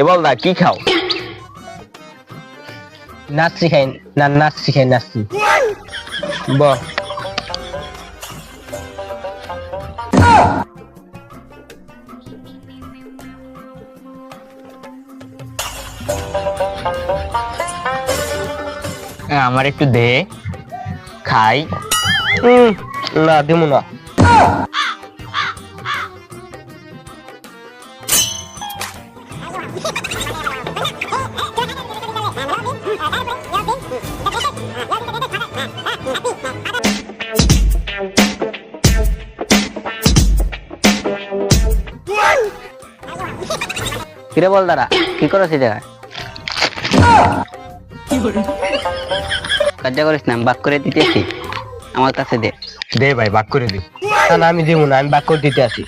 এ বল দা কি খাও? নাচছি খাই না নাচছি খাই নাচছি ব। আমার একটু দে খাই। না দেবো না। কিরে বল দাঁড়া কি করো সেই জায়গায়? কাজা করিস না বাক করে দিতেছি আমার কাছে দে। দে ভাই বাক করে দি। না আমি দেবো না আমি বাক করে দিতে আসি।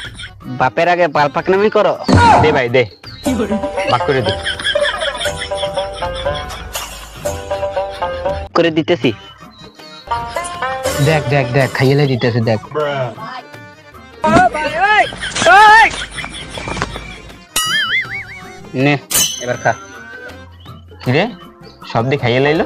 বাপের আগে পাল পাকনামি করো। দে ভাই দে। করে করে দিতেছি। দেখ দেখ দেখ খাইয়ে দিতেছে দেখ। নে এবার খা। কিরে সব দিয়ে খাইয়ে লাইলো।